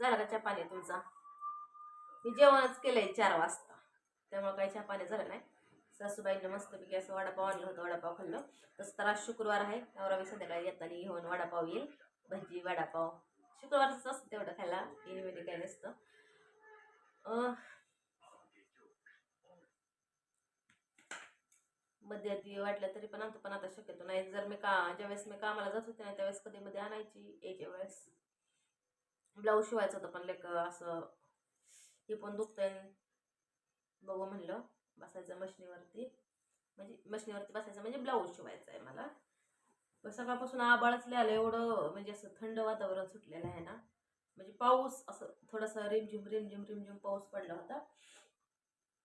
झाला का चहा पाणी तुमचा? मी जेवणच केलंय चार वाजता. त्यामुळं काही चहा पाणी झालं नाही. सासूबाईंना मस्तपैकी असं वडापाव आणलं होतं वडापाव खाल्लं. तसं तर आज शुक्रवार आहे. नवरावी संध्याकाळी येताना घेऊन वडापाव येईल. भजी वडापाव. शुक्रवारच असतं तेवढं खायला. मध्ये काही नसतं. मध्ये आधी वाटलं तरी पण आता पण आता शक्यतो नाही. जर मी का ज्यावेळेस मी कामाला जात होते ना त्यावेळेस कधी मध्ये आणायची. याच्या वेळेस. ब्लाऊज शिवायचं होतं पण लेक असं हे पण दुखतंय. बघू म्हणलं बसायचं मशनीवरती. म्हणजे मशनीवरती बसायचं म्हणजे ब्लाऊज शिवायचं आहे मला. सकाळपासून आबाळच लिहिलं एवढं म्हणजे असं थंड वातावरण सुटलेलं आहे ना. म्हणजे पाऊस असं थोडासा रिमझिम रिमझिम रिमझिम पाऊस पडला होता.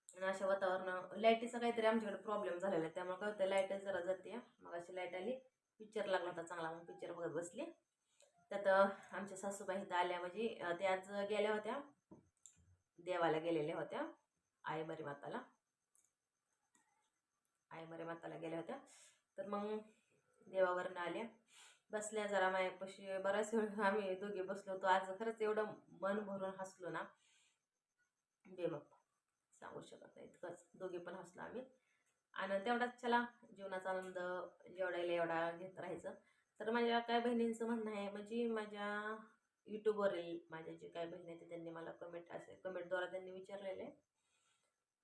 आणि अशा वातावरण लाईटीचा काहीतरी आमच्याकडे प्रॉब्लेम झालेला आहे. त्यामुळे काय होतं लाइट जरा जाते मग अशी लाइट आली. पिक्चर लागला होता चांगला मग पिक्चर बघत बसली. त्यात आमच्या सासूबाई इथं आल्या म्हणजे ते त्या आज गेल्या होत्या. देवाला गेलेल्या होत्या आई बरी माताला. आई बरी माताला गेल्या होत्या. तर मग देवावरनं आल्या. बसल्या जरा मायापाशी. बराच वेळ आम्ही दोघे बसलो होतो. आज खरंच एवढं मन भरून हसलो ना. बे मग सांगू शकत नाही. इतकंच. दोघे पण हसलो आम्ही. आणि तेवढाच चला. जीवनाचा आनंद जेवढायला एवढा घेत राहायचं. तर माझ्या काय बहिणींचं म्हणणं आहे म्हणजे माझ्या यूट्यूबवरील माझ्या जे काय बहिणी आहेत त्यांनी मला कमेंट असे कमेंटद्वारा त्यांनी विचारलेलं. आहे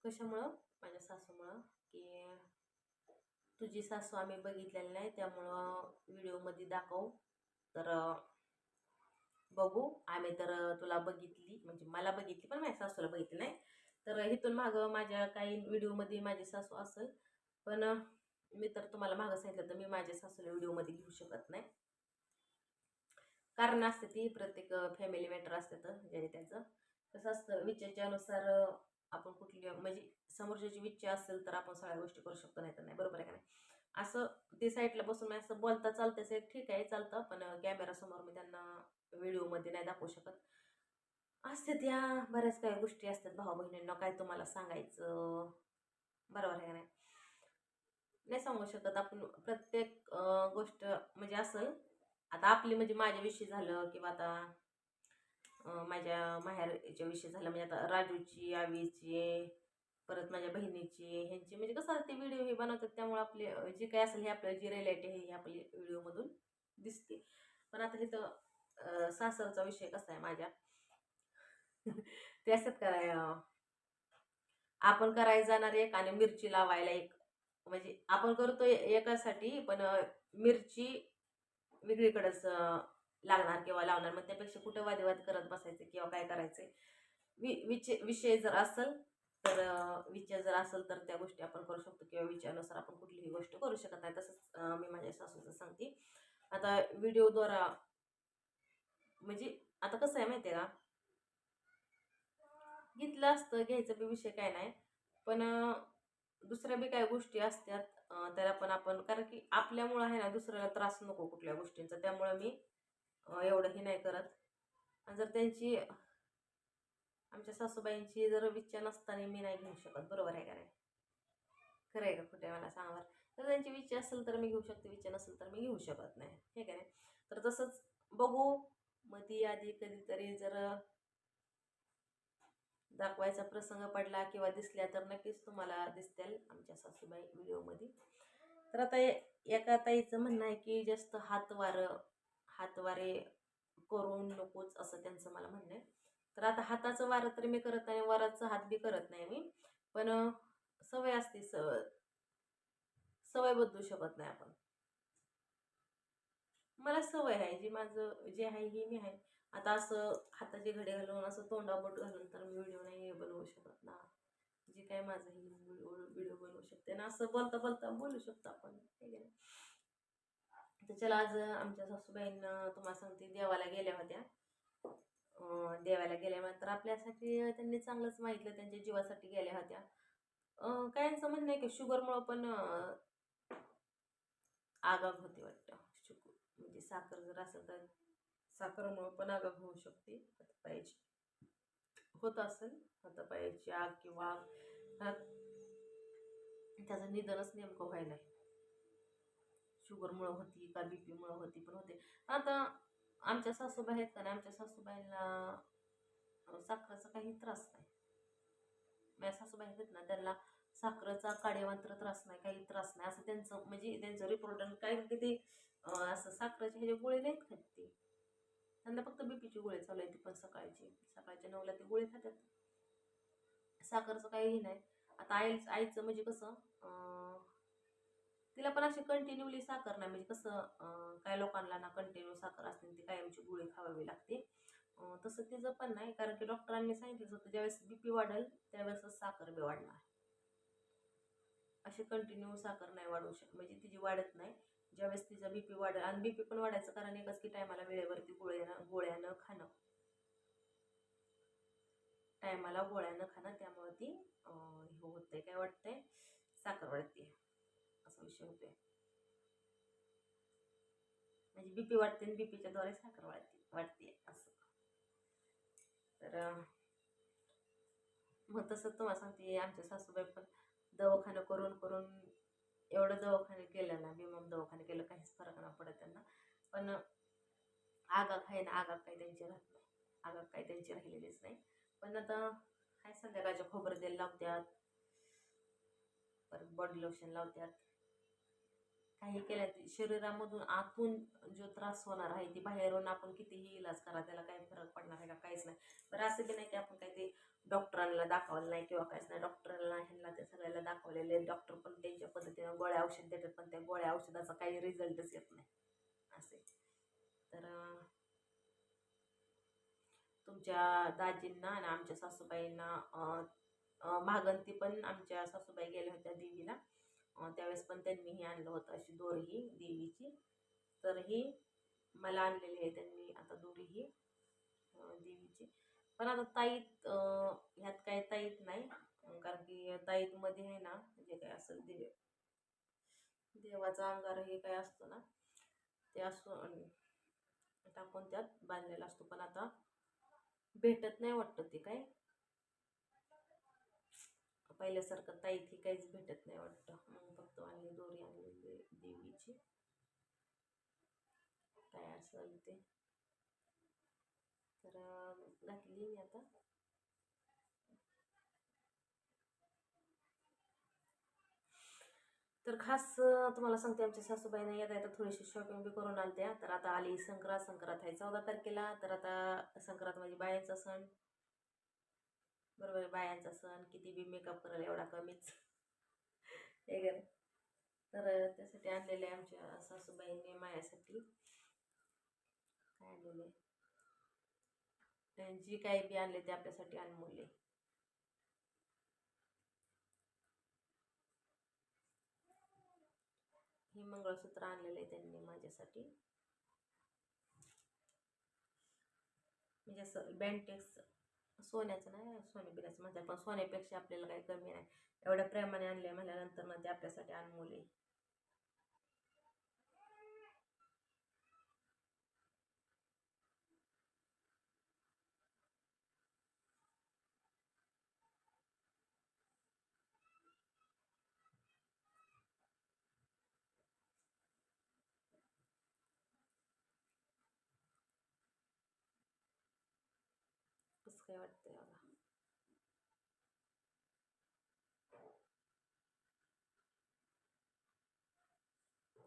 कशामुळं? माझ्या सासूमुळं की तुझी सासू आम्ही बघितलेली नाही त्यामुळं व्हिडिओमध्ये दाखव. तर बघू. आम्ही तर तुला बघितली म्हणजे मला बघितली पण माझ्या सासूला बघितली नाही. तर इथून मागं माझ्या काही व्हिडिओमध्ये माझी सासू असेल पण मी तर तुम्हाला मागं सांगितलं तर मी माझ्या सासूला व्हिडिओमध्ये घेऊ शकत नाही. कारण असते ती प्रत्येक फॅमिली मॅटर असते तर ज्याने त्याचं. कसं असतं विचारानुसार आपण कुठली म्हणजे समोरच्याची विचार असेल तर आपण सगळ्या गोष्टी करू शकतो नाही तर नाही. बरोबर आहे का नाही? असं ते साईडला बसून मी असं बोलता चालतं असं ठीक आहे चालतं. पण कॅमेरासमोर मी त्यांना व्हिडिओमध्ये नाही दाखवू शकत. असते त्या बऱ्याच काही गोष्टी असतात भाऊ बहिणींना काय तुम्हाला सांगायचं? बरोबर आहे का नाही? नाही सांगू शकत. आपण प्रत्येक गोष्ट म्हणजे असेल आता आपली म्हणजे माझ्याविषयी झालं किंवा आता माझ्या माहेरच्या विषयी झालं म्हणजे आता राजूची आवीची परत माझ्या बहिणीची ह्यांची म्हणजे कसं ते व्हिडिओ हे बनवतात त्यामुळे आपले जे काय असेल हे आपलं जी रिलेटी आहे हे आपली व्हिडिओमधून दिसते. पण आता इथं तर सासरचा विषय कसा आहे माझ्या? ते असतात कराय आपण करायला जाणार एक आणि मिरची लावायला एक. म्हणजे आपण करतो एकासाठी पण मिरची वेगळीकडंच लागणार किंवा लावणार. मग त्यापेक्षा कुठं वादविवाद करत बसायचं किंवा काय करायचं? वि विचे विषय जर असेल तर विचार जर असेल तर त्या गोष्टी आपण करू शकतो किंवा विचारानुसार आपण कुठलीही गोष्ट करू शकत नाही. तसंच मी माझ्या सासूचं सांगते. आता व्हिडिओद्वारा म्हणजे आता कसं आहे माहिती आहे का? घेतलं असतं घ्यायचं बी विषय काय नाही. पण दुसऱ्या बी काही गोष्टी असतात त्याला पण आपण कारण की आपल्यामुळं आहे ना दुसऱ्याला त्रास नको कुठल्या गोष्टींचा. त्यामुळं मी एवढं हे नाही करत. आणि जर त्यांची आमच्या सासूबाईंची जर विच्छा नसताना मी नाही घेऊ शकत. बरोबर आहे का नाही? खरं आहे का कुठे मला सांगा बरं. तर त्यांची विच्छा असेल तर मी घेऊ शकते विच्छा नसेल तर मी घेऊ शकत नाही. हे का नाही? तर तसंच बघू मध्ये आधी कधीतरी जर दाखवायचा प्रसंग पडला किंवा दिसल्या तर नक्कीच तुम्हाला दिसतील आमच्या सासूबाई व्हिडिओमध्ये. तर आता एका ताईचं म्हणणं आहे की जास्त हातवारं हातवारे करून नकोच असं त्यांचं मला म्हणणं आहे. तर आता हाताचं वारं तर मी करत नाही वराचं हात बी करत नाही मी. पण सवय असते स सवय बदलू शकत नाही आपण. मला सवय आहे जी माझं जे आहे हे मी आहे. आता असं हाताचे घडे घालून असं तोंडाबोट घालून तर मी व्हिडिओ नाही बनवू शकत ना. जे काय माझं हे व्हिडिओ बनवू शकते ना असं बोलता बोलता बोलू शकतो आपण तर चला आज आमच्या सासूबाईंना तुम्हाला सांगते देवाला गेल्या होत्या. देवाला गेल्या मात्र आपल्यासाठी त्यांनी चांगलंच माहितलं त्यांच्या जीवासाठी गेल्या होत्या. अं, काहींचं म्हणणं आहे की शुगरमुळं पण आगाग होते वाटतं. शुगर म्हणजे साखर जर असेल तर. साखरमुळं पण आग होऊ शकते. हातापायाची होत असेल हातापायाची आग किंवा आग त्याचं निधनच नेमकं व्हायला आहे शुगरमुळं होती का बी पीमुळं होती पण होते. आता आमच्या सासूबाई आहेत का नाही आमच्या सासूबाईला साखरेचा काही त्रास नाही. माझ्या सासूबाई आहेत ना त्यांना साखरेचा काडेमात्र त्रास नाही काही त्रास नाही. असं त्यांचं म्हणजे त्यांचं रिपोर्ट काय ते असं साखरेचे ह्याचे गोळे नाहीत खात ते त्यांना फक्त बीपीची गोळी चालू आहे ती पण सकाळची. सकाळच्या नऊला ते गोळी खातात साखरचं काही नाही. आता आई आईचं म्हणजे कसं तिला पण अशी कंटिन्युअली साखर नाही. म्हणजे कसं काय लोकांना ना कंटिन्यू साखर असते ती कायमची गोळी खावावी लागते. तसं तिचं पण नाही. कारण की डॉक्टरांनी सांगितलं होतं ज्यावेळेस बी पी वाढेल त्यावेळेसच साखर बी वाढणार. अशी कंटिन्यू साखर नाही वाढवू शकत. म्हणजे तिची वाढत नाही ज्यावेळेस तिचा बी पी वाढ आणि बी पी पण वाढायचं कारण एकच की टायमाला वेळेवरती गोळ्यानं गोळ्यानं खाणं. टायमाला गोळ्यानं खाणं त्यामुळे ती हे होतंय. काय वाटतंय? साखर वाढते असा विषय होतोय. म्हणजे बीपी वाढते आणि बीपीच्या द्वारे साखर वाढते वाढते असं. तर मग तसं तुम्हाला सांगते आमच्या सासूबाई पण दवाखानं करून करून एवढं दवाखाने केलं ना बिमम दवाखाने केलं काहीच फरक नाही पडत त्यांना. पण आगा आहे ना आगाग काही त्यांची राहत नाही. आगाग काही त्यांची राहिलेलीच नाही. पण आता काय संध्याकाळच्या खोबरं तेल लावतात परत बॉडी लोशन लावतात काही केल्या शरीरामधून आतून जो त्रास होणार आहे ती बाहेरून आपण कितीही इलाज करा त्याला काही फरक पडणार आहे का? काहीच नाही. बरं असं बी नाही की आपण काही ते डॉक्टरांना दाखवलं नाही किंवा काहीच नाही. डॉक्टरांना ह्यांना ते सगळ्याला दाखवलेले डॉक्टर पण त्यांच्या पद्धतीनं गोळ्या औषध देतात पण त्या गोळ्या औषधाचा काही रिझल्टच येत नाही. असे तर तुमच्या दाजींना आणि आमच्या सासूबाईंना अं, मागंती पण आमच्या सासूबाई गेल्या होत्या देवीला. त्यावेळेस पण त्यांनी हे आणलं होतं अशी दोरही देवीची. तर ही मला आणलेली आहे त्यांनी आता दोरीही देवीची. पण आता ताईत ह्यात काय ताईत नाही कारण की ताईतमध्ये आहे ना जे काय असेल देव देवाचा अंगार हे काय असतो ना ते असतो टाकून त्यात बांधलेला असतो. पण आता भेटत नाही वाटतं ते काय. पहिल्यासारखं ताईत ही काहीच भेटत नाही वाटतं. मग फक्त आणली दोरी आणली देवीची काय असेल ते. तर घातली मी आता. तर खास तुम्हाला सांगते आमच्या सासूबाईने येता तर थोडीशी शॉपिंग बी करून आणत्या. तर आता आली संक्रांत संक्रांत आहे चौदा तारखेला. तर आता संक्रांत म्हणजे बायांचा सण. बरोबर आहे बायांचा सण किती बी मेकअप करायला एवढा कमीच. हे गे तर त्यासाठी आणलेले आहे आमच्या सासूबाईंनी माझ्यासाठी काय आणलेले? जी काही बी आणले ते आपल्यासाठी अनमूल्य हे मंगळसूत्र आणलेलं आहे त्यांनी माझ्यासाठी. म्हणजे असं बँटेक्स सोन्याचं नाही सोने बिन्याचं म्हणतात पण सोन्यापेक्षा आपल्याला काही कमी नाही. एवढ्या प्रेमाने आणले म्हणल्यानंतर मग ते आपल्यासाठी अनमोल आहे. कसं काय वाटतंय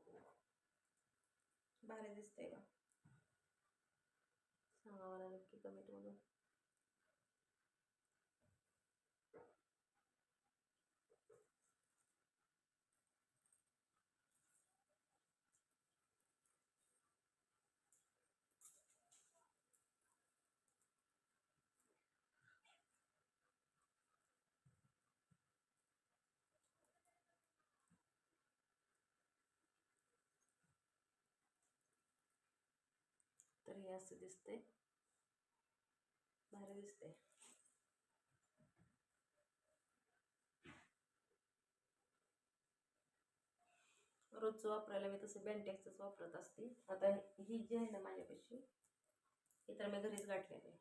बघा भारी दिसतंय का सांगा मला नक्की कमेंटमधून हे असं दिसते भारी दिसते रोजचं वापरायला मी तसं बेंटेक्सच वापरत असते. आता ही जी आहे ना माझ्यापाशी ही तर मी घरीच गाठलेली आहे.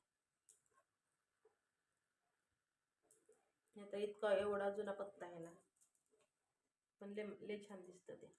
तर इतका एवढा जुना पत्ता आहे ना. पण लय लय छान दिसतं ते.